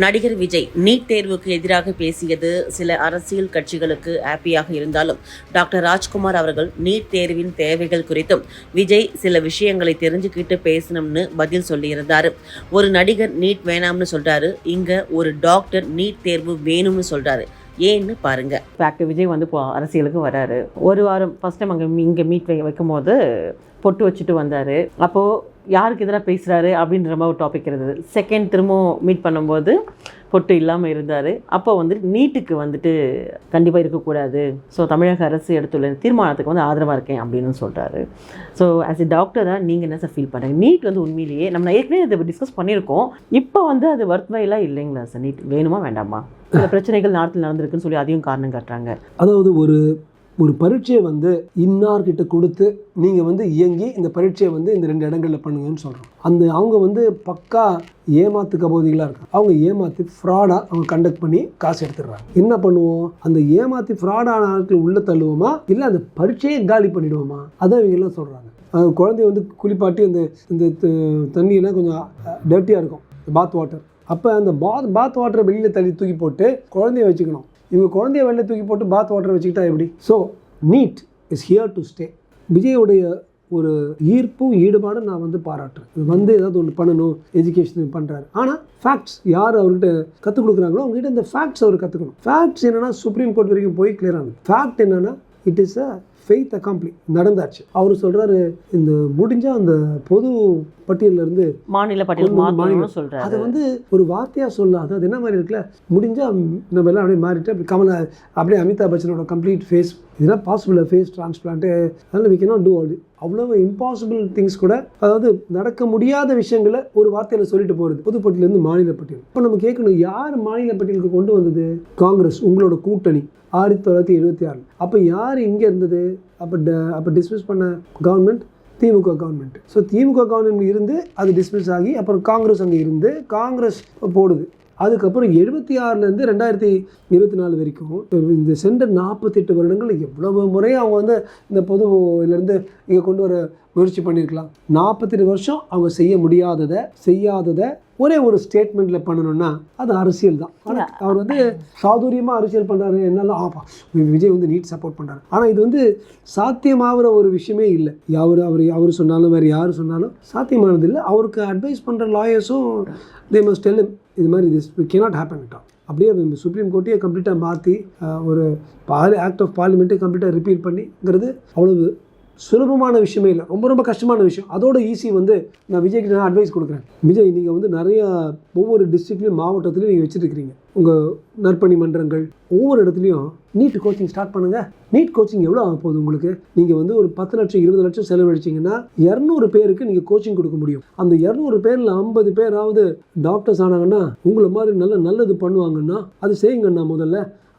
நடிகர் விஜய் நீட் தேர்வுக்கு எதிராக பேசியது சில அரசியல் கட்சிகளுக்கு ஹாப்பியாக இருந்தாலும் டாக்டர் ராஜ்குமார் அவர்கள் நீட் தேர்வின் தேவைகள் குறித்தும் விஜய் சில விஷயங்களை தெரிஞ்சுக்கிட்டு பேசணும்னு பதில் சொல்லியிருந்தார். ஒரு நடிகர் நீட் வேணாம்னு சொல்றாரு. இங்க ஒரு டாக்டர் நீட் தேர்வு வேணும்னு சொல்றாரு. ஏன்னு பாருங்க. ஃபேக்ட் விஜய் வந்து அரசியலுக்கு வராரு. ஒரு வாரம் ஃபர்ஸ்ட் டைம் அங்கே இங்கே மீட் வை வைக்கும் போது பொட்டு வச்சுட்டு வந்தார். அப்போது யாருக்கு எதிராக பேசுகிறாரு அப்படின்ற மாதிரி ஒரு டாபிக் இருந்தது. செகண்ட் திரும்பவும் மீட் பண்ணும்போது பொட்டு இல்லாமல் இருந்தார். அப்போ வந்துட்டு நீட்டுக்கு வந்துட்டு கண்டிப்பாக இருக்கக்கூடாது. ஸோ தமிழக அரசு எடுத்துள்ள தீர்மானத்துக்கு வந்து ஆதரவாக இருக்கேன் அப்படின்னு சொல்கிறாரு ஸோ ஆஸ் எ டாக்டராக நீங்கள் என்ன சார் ஃபீல் பண்ணுறீங்க நீட் வந்து உண்மையிலேயே நம்ம ஏற்கனவே இதை டிஸ்கஸ் பண்ணியிருக்கோம். இப்போ வந்து அது ஒர்த் வைலாக இல்லைங்களா சார் நீட் வேணுமா வேண்டாமா? சில பிரச்சனைகள் நாட்டில் நடந்திருக்குன்னு சொல்லி அதையும் காரணம் காட்டுறாங்க. அதாவது ஒரு ஒரு பரீட்சையை வந்து இன்னார்கிட்ட கொடுத்து நீங்கள் வந்து இயங்கி இந்த பரீட்சையை வந்து இந்த ரெண்டு இடங்களில் பண்ணுங்கன்னு சொல்கிறோம் அந்த அவங்க வந்து பக்கா ஏமாத்து கபோதிகளாக இருக்காங்க. அவங்க ஏமாற்றி ஃப்ராடாக அவங்க கண்டக்ட் பண்ணி காசு எடுத்துடுறாங்க. என்ன பண்ணுவோம்? அந்த ஏமாற்றி ஃப்ராடான ஆட்கள் உள்ளே தள்ளுவோமா? இல்லை அந்த பரீட்சையை காலி பண்ணிடுவோமா? அதான் அவங்க எல்லாம் சொல்கிறாங்க குழந்தைய வந்து குளிப்பாட்டி அந்த இந்த தண்ணியெல்லாம் கொஞ்சம் டர்ட்டியாக இருக்கும். பாத் வாட்டர் அப்போ அந்த பாத் பாத் வாட்டரை வெளியில் தள்ளி தூக்கி போட்டு குழந்தைய வச்சுக்கணும். இவங்க குழந்தைய வெளில தூக்கி போட்டு பாத் வாட்டர் வச்சுக்கிட்டா எப்படி? So NEET is here to stay விஜயோடைய ஒரு ஈர்ப்பும் ஈடுபாடும் நான் வந்து பாராட்டுறேன். இது வந்து ஏதாவது ஒன்று பண்ணணும் எஜுகேஷன் பண்ணுறாரு ஆனால் ஃபேக்ட்ஸ் யார் அவர்கிட்ட கற்றுக் கொடுக்குறாங்களோ அவங்ககிட்ட இந்த ஃபேக்ட்ஸ் அவர் கற்றுக்கணும் ஃபேக்ட்ஸ் என்னென்னா சுப்ரீம் கோர்ட் வரைக்கும் போய் கிளியர் ஆனது. ஃபேக்ட் என்னென்னா it is a fait accompli நடந்தாச்சு. அவர் சொல்கிறாரு இந்த முடிஞ்சால் அந்த பொது பட்டியல்ல இருந்து மாநில பட்டியல் கொண்டு வந்து மாற்றணும்னு மாநில- சொல்கிறாரு அது வந்து ஒரு வார்த்தையாக சொல்லாது அது என்ன மாதிரி இருக்குல்ல? முடிஞ்சால் நம்ம எல்லாம் அப்படியே மாறிட்டு அப்படி கமலா அப்படியே அமிதாப் பச்சனோட கம்ப்ளீட் ஃபேஸ் இதெல்லாம் பாசிபிள் ஃபேஸ் டிரான்ஸ்பிளான்ட்டு அதனால் வி கேனாட் டூ ஆல் அவ்வளவு இம்பாசிபிள் திங்ஸ் கூட அதாவது நடக்க முடியாத விஷயங்களை ஒரு வார்த்தையில் சொல்லிட்டு போகிறது பொதுப்பட்டியலேருந்து மாநில பட்டியல். இப்போ நம்ம கேட்கணும் யார் மாநில பட்டியலுக்கு கொண்டு வந்தது? காங்கிரஸ் உங்களோட கூட்டணி. ஆயிரத்தி தொள்ளாயிரத்தி எழுபத்தி ஆறு. அப்போ யார் இங்கே இருந்தது? அப்போ ட அப்போ டிஸ்மிஸ் பண்ண government DMK government so DMK government இருந்து அது டிஸ்மிஸ் ஆகி அப்புறம் காங்கிரஸ் அங்கே இருந்து காங்கிரஸ் போடுது. அதுக்கப்புறம் எழுபத்தி ஆறுலேருந்து ரெண்டாயிரத்தி இருபத்தி நாலு வரைக்கும் இந்த சென்ற நாற்பத்தெட்டு வருடங்கள் எவ்வளவு முறை அவங்க வந்து இந்த பொது இதுலேருந்து இங்கே கொண்டு வர முயற்சி பண்ணியிருக்கலாம் நாற்பத்தெட்டு வருஷம் அவங்க செய்ய முடியாததை செய்யாததை ஒரே ஒரு ஸ்டேட்மெண்ட்டில் பண்ணணும்னா அது அரசியல் தான். ஆனா, அவர் வந்து சாதுரியமாக அரசியல் பண்ணுறாரு என்னாலும் ஆப்பா விஜய் வந்து நீட் சப்போர்ட் பண்ணுறாரு ஆனால் இது வந்து சாத்தியமாகிற ஒரு விஷயமே இல்லை. அவர் அவர் அவர் சொன்னாலும் வேறு யார் சொன்னாலும் சாத்தியமானது இல்லை. அவருக்கு அட்வைஸ் பண்ணுற லாயர்ஸும் தே மஸ்ட் டெல் இது மாதிரி this cannot happen at all அப்படியே சுப்ரீம் கோர்ட்டையே கம்ப்ளீட்டாக மாற்றி ஒரு பாலி ஆக்ட் ஆஃப் பார்லிமெண்ட்டே கம்ப்ளீட்டாக ரிப்பீட் பண்ணிங்கிறது அவ்வளவு சுலபமான விஷயமே இல்லை. ரொம்ப ரொம்ப கஷ்டமான விஷயம். அதோட ஈஸி வந்து நான் விஜய்க்கு நான் அட்வைஸ் கொடுக்குறேன். விஜய் நீங்கள் வந்து நிறையா ஒவ்வொரு டிஸ்ட்ரிக்ட்லையும் மாவட்டத்துலையும் நீங்கள் வச்சுருக்கிறீங்க. உங்கள் நற்பணி மன்றங்கள் ஒவ்வொரு இடத்துலையும் நீட் கோச்சிங் ஸ்டார்ட் பண்ணுங்கள் நீட் கோச்சிங் எவ்வளோ ஆக போகுது உங்களுக்கு? நீங்கள் வந்து ஒரு பத்து லட்சம் இருபது லட்சம் செலவழிச்சிங்கன்னா இரநூறு பேருக்கு நீங்கள் கோச்சிங் கொடுக்க முடியும். அந்த இரநூறு பேரில் ஐம்பது பேராவது டாக்டர்ஸ் ஆனாங்கன்னா உங்களை மாதிரி நல்ல நல்லது பண்ணுவாங்கன்னா அது செய்யுங்கண்ணா முதல்ல.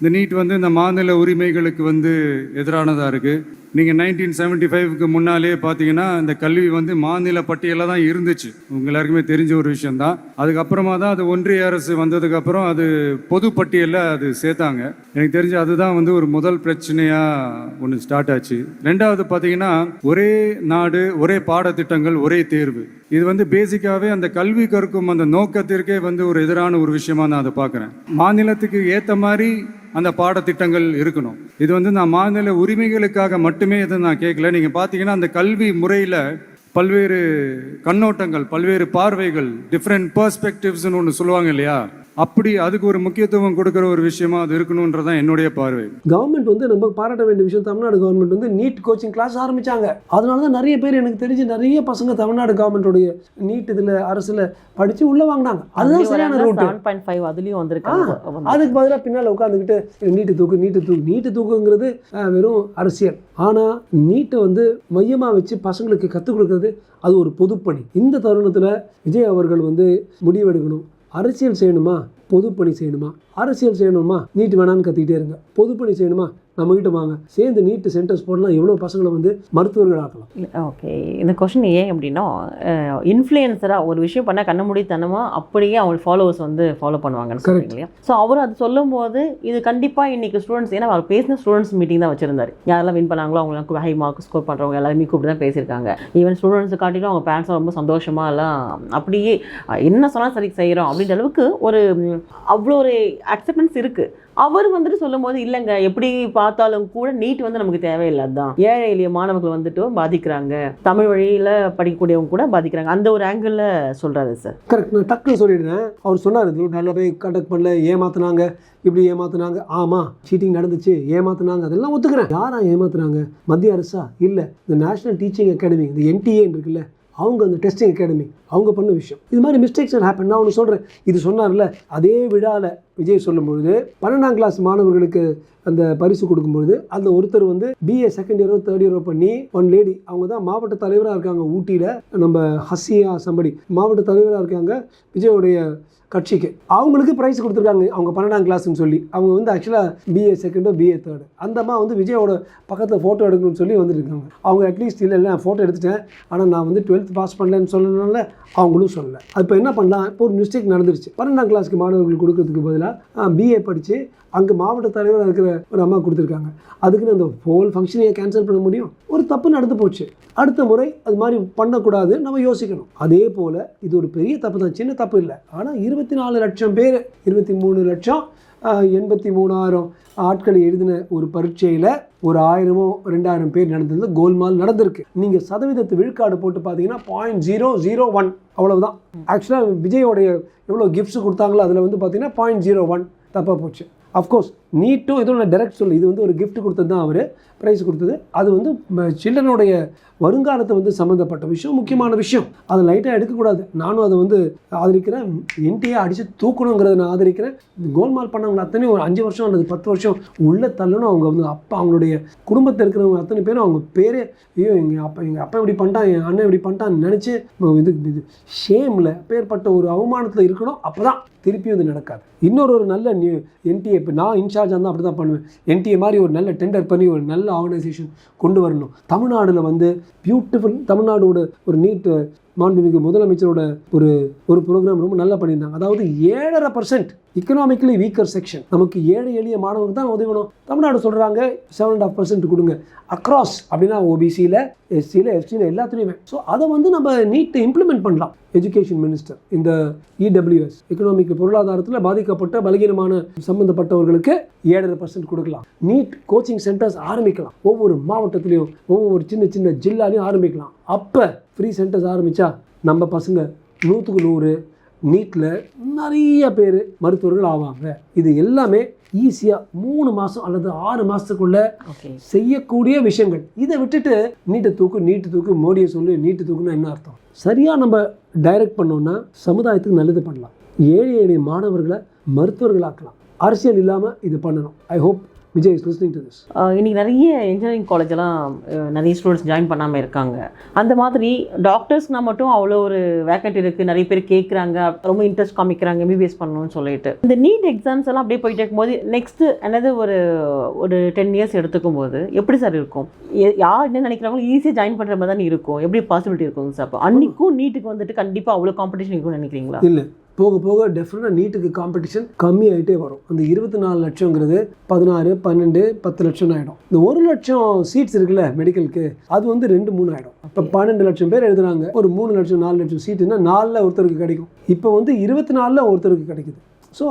இந்த நீட் வந்து இந்த மாநில உரிமைகளுக்கு வந்து எதிரானதாக இருக்குது நீங்கள் நைன்டீன் செவன்ட்டி ஃபைவ்க்கு முன்னாலே பார்த்தீங்கன்னா இந்த கல்வி வந்து மாநில பட்டியலில் தான் இருந்துச்சு. உங்க எல்லாருக்குமே தெரிஞ்ச ஒரு விஷயம்தான். அதுக்கப்புறமா தான் அது ஒன்றிய அரசு வந்ததுக்கப்புறம் அது பொது பட்டியலில் அது சேர்த்தாங்க. எனக்கு தெரிஞ்சு அதுதான் வந்து ஒரு முதல் பிரச்சனையாக ஒன்று ஸ்டார்ட் ஆச்சு. ரெண்டாவது பார்த்தீங்கன்னா ஒரே நாடு ஒரே பாடத்திட்டங்கள் ஒரே தேர்வு. இது வந்து பேசிக்காகவே அந்த கல்வி கற்கும் அந்த நோக்கத்திற்கே வந்து ஒரு எதிரான ஒரு விஷயமா நான் அதை பார்க்குறேன் மாநிலத்துக்கு ஏற்ற மாதிரி அந்த பாடத்திட்டங்கள் இருக்கணும். இது வந்து நான் மாநில உரிமைகளுக்காக மட்டும் இதை நான் கேட்கல நீங்கள் பார்த்தீங்கன்னா அந்த கல்வி முறையில் பல்வேறு கண்ணோட்டங்கள் பல்வேறு பார்வைகள் டிஃப்ரெண்ட் பர்ஸ்பெக்டிவ்ஸ்னு ஒன்று சொல்லுவாங்க இல்லையா? அப்படி அதுக்கு ஒரு முக்கியத்துவம் கொடுக்குற ஒரு விஷயமா அது இருக்கணுன்றதான் என்னுடைய பார்வை. கவர்மெண்ட் வந்து நம்ம பாராட்ட வேண்டிய விஷயம் தமிழ்நாடு கவர்மெண்ட் வந்து நீட் கோச்சிங் கிளாஸ் ஆரம்பிச்சாங்க. அதனால தான் நிறைய பேர் எனக்கு தெரிஞ்சு நிறைய பசங்க தமிழ்நாடு கவர்மெண்ட்டோடைய நீட் இதில் அரசில் படித்து உள்ளே வாங்கினாங்க. அதுதான் சரியான ரூட்டு செவன் பாயிண்ட் ஃபைவ் அதுலேயும் வந்திருக்காங்க. அதுக்கு பதிலாக பின்னால் உட்காந்துக்கிட்டு நீட்டு தூக்கு நீட்டு தூக்கு நீட்டு தூக்குங்கிறது வெறும் அரசியல். ஆனால் நீட்டை வந்து மையமாக வச்சு பசங்களுக்கு கற்றுக் கொடுக்கறது அது ஒரு பொதுப்பணி. இந்த தருணத்தில் விஜய் அவர்கள் வந்து முடிவெடுக்கணும். அரசியல் செய்யணுமா? பொதுப்பணி செய்யணுமா? அரசியல் செய்யணுமா? நீட் வேணான்னு கத்திக்கிட்டே இருங்க. பொதுப்பணி செய்யணுமா? நம்மகிட்ட வாங்க. சேர்ந்து நீட்டு சென்டர்ஸ் போடலாம். எவ்வளோ பசங்களை வந்து மருத்துவர்கள் ஆக்கலாம் ஓகே இந்த கொஷின் ஏன் அப்படின்னா இன்ஃப்ளூயன்சராக ஒரு விஷயம் பண்ணால் கண்ண முடித்தனமாக அப்படியே அவங்க ஃபாலோவர்ஸ் வந்து ஃபாலோ பண்ணுவாங்கன்னு. சொல்றீங்க இல்லையா? ஸோ அவர் அது சொல்லும் போது இது கண்டிப்பாக இன்னைக்கு ஸ்டூடெண்ட்ஸ் ஏன்னா அவர் பேசின ஸ்டூடெண்ட்ஸ் மீட்டிங் தான் வச்சிருந்தாரு. யாரெல்லாம் வின் பண்ணாங்களோ அவங்களுக்கு ஹை மார்க் ஸ்கோர் பண்ணுறவங்க எல்லாருமே கூப்பிட்டு தான் பேசியிருக்காங்க. ஈவன் ஸ்டூடெண்ட்ஸ் காட்டிலும் அவங்க பேரண்ட்ஸ் ரொம்ப சந்தோஷமா எல்லாம் அப்படியே என்ன சொன்னாலும் சரி செய்கிறோம் அப்படின்ற அளவுக்கு ஒரு அவ்வளோ ஒரு அக்செப்டன்ஸ் இருக்குது அவர் வந்துட்டு சொல்லும்போது இல்லைங்க எப்படி பார்த்தாலும் கூட நீட் வந்து நமக்கு தேவையில்லை. தான் ஏழை எளிய மாணவர்கள் வந்துட்டு பாதிக்கிறாங்க. தமிழ் வழியில் படிக்கக்கூடியவங்க கூட பாதிக்கிறாங்க. அந்த ஒரு ஆங்கிளில் சொல்கிறாரு சார். கரெக்ட் நான் டக்குன்னு சொல்லிடுறேன். அவர் சொன்னார் இது நல்லா போய் கண்டக்ட் பண்ணல ஏமாத்தினாங்க இப்படி ஏமாத்தினாங்க. ஆமாம் சீட்டிங் நடந்துச்சு ஏமாத்தினாங்க அதெல்லாம் ஒத்துக்கிறேன். யாரா ஏமாத்துனாங்க? மத்திய அரசா? இல்லை இந்த நேஷனல் டீச்சிங் அகாடமி இந்த என்டிஏன்னு இருக்குல்ல அவங்க அந்த டெஸ்டிங் அகாடமி அவங்க பண்ண விஷயம். இது மாதிரி மிஸ்டேக்ஸ் ஹேப்பன் நான் ஒன்று சொல்கிறேன் இது சொன்னார்ல அதே விழாவில் விஜய் சொல்லும்பொழுது பன்னெண்டாம் கிளாஸ் மாணவர்களுக்கு அந்த பரிசு கொடுக்கும்பொழுது அந்த ஒருத்தர் வந்து பிஏ செகண்ட் இயரோ தேர்ட் இயரோ பண்ணி ஒன் லேடி அவங்க தான் மாவட்ட தலைவராக இருக்காங்க ஊட்டியில். நம்ம ஹசியா சம்படி மாவட்ட தலைவராக இருக்காங்க. விஜயோடைய கட்சிக்கு. அவங்களுக்கு ப்ரைஸ் கொடுத்துருக்காங்க. அவங்க பன்னெண்டாம் கிளாஸ்னு சொல்லி. அவங்க வந்து ஆக்சுவலாக பிஏ செகண்டோ பிஏ தேர்டு அந்த அம்மா வந்து விஜயோட பக்கத்தில் ஃபோட்டோ எடுக்கணும்னு சொல்லி வந்துருக்காங்க. அவங்க அட்லீஸ்ட் இல்லை இல்லை நான் ஃபோட்டோ எடுத்துட்டேன். ஆனால் நான் வந்து டுவெல்த் பாஸ் பண்ணலன்னு சொல்லணும்ல அவங்களும் சொல்லலை. அது இப்போ என்ன பண்ணலாம்? இப்போ ஒரு மிஸ்டேக் நடந்துருச்சு. பன்னெண்டாம் கிளாஸ்க்கு மாணவர்களுக்கு கொடுக்கறதுக்கு பதிலாக பிஏ படித்து அங்கே மாவட்ட தலைவராக இருக்கிற ஒரு அம்மா கொடுத்துருக்காங்க. அதுக்குன்னு அந்த ஹோல் ஃபங்க்ஷனையே கேன்சல் பண்ண முடியும். ஒரு தப்பு நடந்து போச்சு. அடுத்த முறை அது மாதிரி பண்ணக்கூடாது நம்ம யோசிக்கணும். அதே போல் இது ஒரு பெரிய தப்பு தான். சின்ன தப்பு இல்லை. ஆனால் இருபத்தி இருபத்தி நாலு லட்சம் பேர் இருபத்தி மூணு லட்சம் எண்பத்தி மூணாயிரம் ஆட்கள் எழுதின ஒரு பரீட்சையில் ஒரு ஆயிரமோ ரெண்டாயிரம் பேர் நடந்தது. கோல்மால் நடந்திருக்கு. நீங்கள் சதவீதத்து விழுக்காடு போட்டு பார்த்தீங்கன்னா பாயிண்ட் ஜீரோ ஜீரோ ஒன் அவ்வளவுதான். ஆக்சுவலாக விஜயோடைய எவ்வளோ கிஃப்ட்ஸ் கொடுத்தாங்களோ அதில் வந்து பார்த்தீங்கன்னா பாயிண்ட் ஜீரோ ஒன் தப்பாக போச்சு. அஃப்கோர்ஸ் நீட்டும் இதோட டைரக்ட் சொல்லு இது வந்து ஒரு கிஃப்ட் கொடுத்தது தான் அவர். ப்ரைஸ் கொடுத்தது. அது வந்து சில்ட்ரனுடைய வருங்காலத்தை வந்து சம்மந்தப்பட்ட விஷயம் முக்கியமான விஷயம். அதை லைட்டாக எடுக்கக்கூடாது. நானும் அதை வந்து ஆதரிக்கிறேன். என்டிஏ அடித்து தூக்கணுங்கிறத நான் ஆதரிக்கிறேன். கோல்மால் பண்ணவங்க அத்தனை ஒரு அஞ்சு வருஷம் அல்லது பத்து வருஷம் உள்ளே தள்ளணும். அவங்க வந்து அப்பா அவங்களுடைய குடும்பத்தில் இருக்கிறவங்க அத்தனை பேரும் அவங்க பேரே ஐயோ எங்கள் அப்பா எங்கள் அப்பா இப்படி பண்ணிட்டான் என் அண்ணன் இப்படி பண்ணிட்டான்னு நினச்சி இது இது ஷேமில் பேர்பட்ட ஒரு அவமானத்தில் இருக்கணும். அப்போ தான் திருப்பி வந்து நடக்காது. இன்னொரு ஒரு நல்ல நியூ என்டிஏ இப்போ நான் இன்சார்ஜாக இருந்தால் அப்படி தான் பண்ணுவேன். என்டிஏ மாதிரி ஒரு நல்ல டெண்டர் பண்ணி ஒரு நல்ல ஆர்கனைசேஷன் கொண்டு வரணும். தமிழ்நாடுல வந்து பியூட்டிஃபுல் தமிழ்நாடோட ஒரு நீட் மாண்புமிகு முதலமைச்சரோட ஒரு ஒரு ப்ரோக்ராம் ரொம்ப நல்லா பண்ணியிருந்தாங்க. அதாவது ஏழரை பர்சன்ட் இக்கனாமிக்கலி வீக்கர் செக்ஷன் நமக்கு ஏழை எளிய மாணவர்கள் தான் உதவணும் தமிழ்நாடு சொல்கிறாங்க செவன் அண்ட் ஆஃப் பர்சன்ட் கொடுங்க. அக்ராஸ் அப்படின்னா ஓபிசியில் எஸ்சியில் எஸ்டியில் எல்லாத்துலேயுமே. ஸோ அதை வந்து நம்ம நீட்டை இம்ப்ளிமெண்ட் பண்ணலாம். எஜுகேஷன் மினிஸ்டர் இந்த இடபிள்யூஎஸ் எக்கனாமிக் பொருளாதாரத்தில் பாதிக்கப்பட்ட பலகீனமான சம்பந்தப்பட்டவர்களுக்கு ஏழரை பர்சன்ட் கொடுக்கலாம். நீட் கோச்சிங் சென்டர்ஸ் ஆரம்பிக்கலாம். ஒவ்வொரு மாவட்டத்திலையும் ஒவ்வொரு சின்ன சின்ன ஜில்லாலையும் ஆரம்பிக்கலாம். அப்போ ஃப்ரீ சென்டர்ஸ் ஆரம்பித்தா நம்ம பசங்க நூற்றுக்கு நூறு நீட்டில் நிறைய பேர் மருத்துவர்கள் ஆவாங்க. இது எல்லாமே ஈஸியாக மூணு மாதம் அல்லது ஆறு மாதத்துக்குள்ள செய்யக்கூடிய விஷயங்கள். இதை விட்டுட்டு நீட்டை தூக்கு நீட்டு தூக்கு மோடியை சொல்லி நீட்டு தூக்குன்னா என்ன அர்த்தம்? சரியாக நம்ம டைரக்ட் பண்ணோம்னா சமுதாயத்துக்கு நல்லது பண்ணலாம். ஏழை எளிய மாணவர்களை மருத்துவர்களாக்கலாம். அரசியல் இல்லாமல் இது பண்ணணும். I hope Vijay is listening to this இன்னைக்கு நிறைய இன்ஜினியரிங் காலேஜெல்லாம் நிறைய ஸ்டூடெண்ட்ஸ் ஜாயின் பண்ணாமல் இருக்காங்க. அந்த மாதிரி டாக்டர்ஸ்னா மட்டும் அவ்வளோ ஒரு வேக்கண்ட் இருக்குது நிறைய பேர் கேட்குறாங்க ரொம்ப இன்ட்ரெஸ்ட் காமிக்கிறாங்க. எம்பிபிஎஸ் பண்ணணும்னு சொல்லிட்டு. இந்த நீட் எக்ஸாம்ஸ் எல்லாம் அப்படியே போயிட்டு இருக்கும்போது நெக்ஸ்ட்டு என்னது ஒரு ஒரு டென் இயர்ஸ் எடுத்துக்கும் போது எப்படி சார் இருக்கும்? யார் என்ன நினைக்கிறாங்களோ ஈஸியாக ஜாயின் பண்ணுற மாதிரி தான் இருக்கும். எப்படி பாசிபிலிட்டி இருக்கும் சார் அப்போ அன்னைக்கும் நீட்டுக்கு வந்துட்டு கண்டிப்பாக அவ்வளோ காம்படிஷன் இருக்கும்னு நினைக்கிறீங்களா? இல்லை. போக போக டெஃபினட்டாக நீட்டுக்கு காம்படிஷன் கம்மியாயிட்டே வரும். அந்த இருபத்தி நாலு லட்சங்கிறது பதினாறு பன்னெண்டு பத்து லட்சம் ஆகிடும் இந்த ஒரு லட்சம் சீட்ஸ் இருக்குல்ல மெடிக்கலுக்கு அது வந்து ரெண்டு மூணு ஆகிடும் இப்போ பன்னெண்டு லட்சம் பேர் எழுதுறாங்க. ஒரு மூணு லட்சம் நாலு லட்சம் சீட்டுன்னா நாலில் ஒருத்தருக்கு கிடைக்கும். இப்போ வந்து இருபத்தி நாலில் ஒருத்தருக்கு கிடைக்குது. ஸோ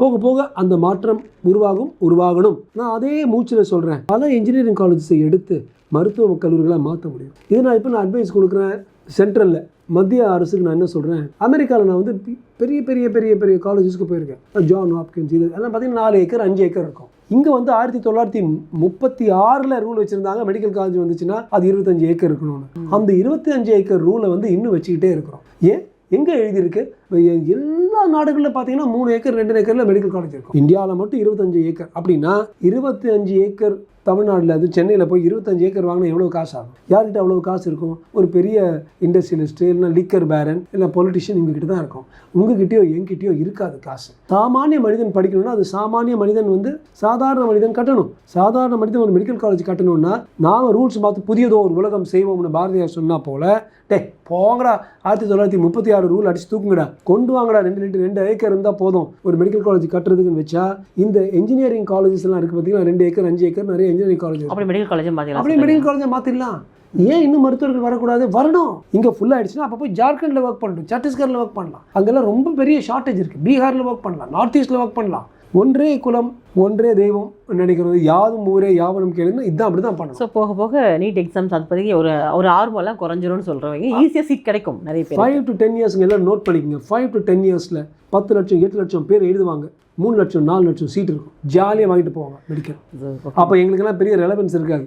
போக போக அந்த மாற்றம் உருவாகும் உருவாகணும். நான் அதே மூச்சில் சொல்கிறேன் பல இன்ஜினியரிங் காலேஜஸை எடுத்து மருத்துவ கல்லூரிகளாக மாற்ற முடியும். இது நான் இப்போ நான் அட்வைஸ் கொடுக்குறேன் சென்ட்ரலில் மத்திய அரசுக்கு நான் என்ன சொல்கிறேன் அமெரிக்காவில் நான் வந்து பெரிய பெரிய பெரிய பெரிய காலேஜஸ்க்கு போயிருக்கேன். ஜான் ஹாப்கின்ஸ் இது எல்லாம் பார்த்தீங்கன்னா நாலு ஏக்கர் அஞ்சு ஏக்கர் இருக்கும். இங்கே வந்து ஆயிரத்தி தொள்ளாயிரத்தி முப்பத்தி ஆறில் ரூல் வச்சுருந்தாங்க. மெடிக்கல் காலேஜ் வந்துச்சுன்னா அது இருபத்தஞ்சு ஏக்கர் இருக்கணும்னு. அந்த இருபத்தி அஞ்சு ஏக்கர் ரூலை வந்து இன்னும் வச்சுக்கிட்டே இருக்கிறோம். ஏன்? எங்கே எழுதியிருக்கு? எல்லா நாடுகளில் பார்த்தீங்கன்னா மூணு ஏக்கர் ரெண்டு ஏக்கரில் மெடிக்கல் காலேஜ் இருக்கும். இந்தியாவில் மட்டும் இருபத்தஞ்சு ஏக்கர். அப்படின்னா இருபத்தி அஞ்சு ஏக்கர் தமிழ்நாட்டில் அது சென்னையில் போய் இருபத்தஞ்சு ஏக்கர் வாங்கினா எவ்வளோ காசு ஆகும்? யார்கிட்ட அவ்வளோ காசு இருக்கும்? ஒரு பெரிய இண்டஸ்ட்ரியலிஸ்ட்டு இல்லைனா லிக்கர் பேரன் இல்லை பொலிட்டிஷியன் இவங்ககிட்ட தான் இருக்கும். உங்ககிட்டயோ எங்கிட்டயோ இருக்காது காசு. சாமானிய மனிதன் படிக்கணும்னா அது சாமானிய மனிதன் வந்து சாதாரண மனிதன் கட்டணும். சாதாரண மனிதன் ஒரு மெடிக்கல் காலேஜ் கட்டணும்னா நாம் ரூல்ஸ் பார்த்து புதியதோ ஒரு உலகம் செய்வோம்னு பாரதியார் சொன்னால் போல டே போங்கடா. ஆயிரத்தி தொள்ளாயிரத்தி முப்பத்தி ஆறு ரூல் அடிச்சு தூக்குங்கடா. கொண்டு வாங்கடா ரெண்டு லிட்டர் ரெண்டு ஏக்கர் இருந்தால் போதும். ஒரு மெடிக்கல் காலேஜ் கட்டுறதுக்குன்னு வச்சா இந்த இன்ஜினியரிங் காலேஜஸ் எல்லாம் இருக்குது பார்த்தீங்கன்னா ரெண்டு ஏக்கர் அஞ்சு ஏக்கர் நிறைய இன்ஜினியரிங் காலேஜ் அப்படி மெடிக்கல் காலேஜும் அப்படியே பார்த்தீங்களா மெடிக்கல் காலேஜை மாற்றிடலாம் ஏன் இன்னும் மருத்துவர்கள் வரக்கூடாது? வரணும். இங்கே ஃபுல் ஆயிடுச்சுன்னா அப்போ போய் ஜார்க்கண்டில் ஒர்க் பண்ணட்டும் சத்தீஸ்கரில் ஒர்க் பண்ணலாம். அங்கெல்லாம் ரொம்ப பெரிய ஷார்ட்டேஜ் இருக்குது பீகாரில் ஒர்க் பண்ணலாம் நார்த் ஈஸ்ட்டில் ஒர்க் பண்ணலாம். ஒன்றே குலம் ஒன்றே தெய்வம் நினைக்கிறது. யாதும் ஊரே யாவனும் கேளுன்னா இதான் அப்படி தான் பண்ணணும். ஸோ போக போக நீட் எக்ஸாம்ஸ் அது பற்றி ஒரு ஒரு ஆர்வம்லாம் குறைஞ்சிரும்னு சொல்கிறவங்க ஈஸியாக சீட் கிடைக்கும் நிறைய பேர் ஃபைவ் டு டென் இயர்ஸ்ங்க எல்லாம் நோட் பண்ணிக்கங்க. ஃபைவ் டு டென் இயர்ஸில் பத்து லட்சம் எட்டு லட்சம் பேர் எழுதுவாங்க. மூணு லட்சம் நாலு லட்சம் சீட் இருக்கும். ஜாலியாக வாங்கிட்டு போவாங்க மெடிக்கல் அப்போ எங்களுக்கெல்லாம் பெரிய ரெலவென்ஸ் இருக்காது.